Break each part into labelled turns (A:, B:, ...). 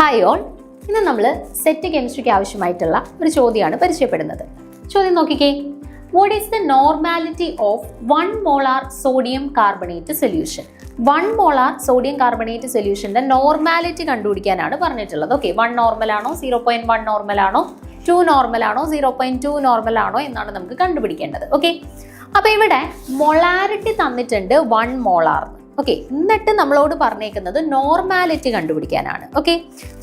A: Hi all ഇന്ന് നമ്മൾ set കെമിസ്ട്രിക്ക് ആവശ്യമായിട്ടുള്ള ഒരു ചോദ്യമാണ് പരിചയപ്പെടുന്നത്. ചോദ്യം നോക്കിക്കേ. What is the normality of one molar sodium carbonate solution one molar sodium carbonate സൊല്യൂഷന്റെ normality കണ്ടുപിടിക്കാനാണ് പറഞ്ഞിട്ടുള്ളത്. ഓക്കെ വൺ നോർമൽ ആണോ സീറോ പോയിന്റ് വൺ നോർമൽ ആണോ ടു നോർമൽ ആണോ സീറോ പോയിന്റ് ടു നോർമൽ ആണോ എന്നാണ് നമുക്ക് കണ്ടുപിടിക്കേണ്ടത്. ഓക്കെ അപ്പോൾ ഇവിടെ മൊളാരിറ്റി തന്നിട്ടുണ്ട് വൺ മോളാർ ഓക്കെ എന്നിട്ട് നമ്മളോട് പറഞ്ഞേക്കുന്നത് നോർമാലിറ്റി കണ്ടുപിടിക്കാനാണ്. ഓക്കെ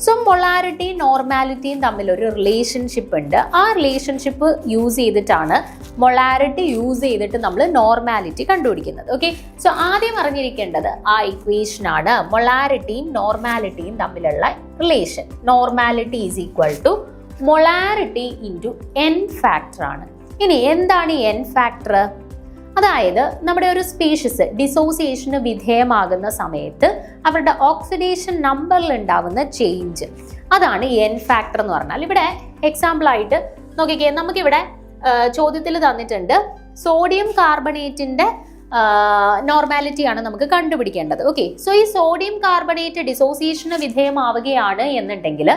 A: സോ മൊളാരിറ്റിയും നോർമാലിറ്റിയും തമ്മിൽ ഒരു റിലേഷൻഷിപ്പ് ഉണ്ട്. ആ റിലേഷൻഷിപ്പ് യൂസ് ചെയ്തിട്ടാണ് മൊളാരിറ്റി യൂസ് ചെയ്തിട്ട് നമ്മൾ നോർമാലിറ്റി കണ്ടുപിടിക്കുന്നത്. ഓക്കെ സോ ആദ്യം അറിഞ്ഞിരിക്കേണ്ടത് ആ ഇക്വേഷനാണ് മൊളാരിറ്റിയും നോർമാലിറ്റിയും തമ്മിലുള്ള relation normality is equal to molarity into N factor ആണ്. ഇനി എന്താണ് ഈ എൻ ഫാക്ടർ അതായത് നമ്മുടെ ഒരു സ്പീഷ്യസ് ഡിസോസിയേഷന് വിധേയമാകുന്ന സമയത്ത് അവരുടെ ഓക്സിഡേഷൻ നമ്പറിൽ ഉണ്ടാവുന്ന ചേഞ്ച് അതാണ് എൻ ഫാക്ടർ എന്ന് പറഞ്ഞാൽ. ഇവിടെ എക്സാമ്പിൾ ആയിട്ട് നോക്കിക്കേ നമുക്കിവിടെ ചോദ്യത്തിൽ തന്നിട്ടുണ്ട് സോഡിയം കാർബണേറ്റിന്റെ നോർമാലിറ്റി ആണ് നമുക്ക് കണ്ടുപിടിക്കേണ്ടത്. ഓക്കെ സോ ഈ സോഡിയം കാർബണേറ്റ് ഡിസോസിയേഷന് വിധേയമാവുകയാണ് എന്നുണ്ടെങ്കിൽ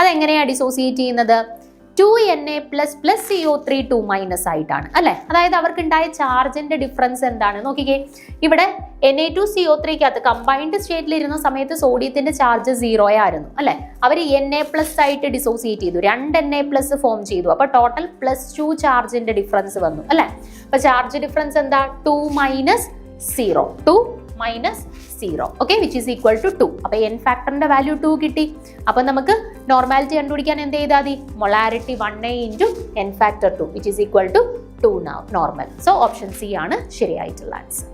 A: അതെങ്ങനെയാണ് ഡിസോസിയേറ്റ് ചെയ്യുന്നത്? Two N A plus plus C O three two minus ആയിട്ടാണ് അല്ലെ? അതായത് അവർക്കുണ്ടായ ചാർജിന്റെ ഡിഫറൻസ് എന്താണ്? നോക്കിക്കേ ഇവിടെ N A two C O ത്രീക്കകത്ത് combined സ്റ്റേറ്റിൽ ഇരുന്ന സമയത്ത് സോഡിയത്തിന്റെ ചാർജ് സീറോ ആയിരുന്നു അല്ലെ? അവർ എൻ എ പ്ലസ് ആയിട്ട് ഡിസോസിയേറ്റ് ചെയ്തു രണ്ട് എൻ എ പ്ലസ് ഫോം ചെയ്തു. അപ്പൊ ടോട്ടൽ പ്ലസ് ടു ചാർജിന്റെ ഡിഫറൻസ് വന്നു അല്ലെ? അപ്പൊ ചാർജ് ഡിഫറൻസ് എന്താ? Two minus zero two minus zero okay which is equal to two അപ്പൊ എൻ ഫാക്ടറിന്റെ വാല്യൂ ടു കിട്ടി. അപ്പൊ നമുക്ക് നോർമാലിറ്റി കണ്ടുപിടിക്കാൻ എന്ത് ചെയ്താൽ മതി? Molarity one a into N factor two which is equal to two normal so option C ആണ് ശരിയായിട്ടുള്ള ആൻസർ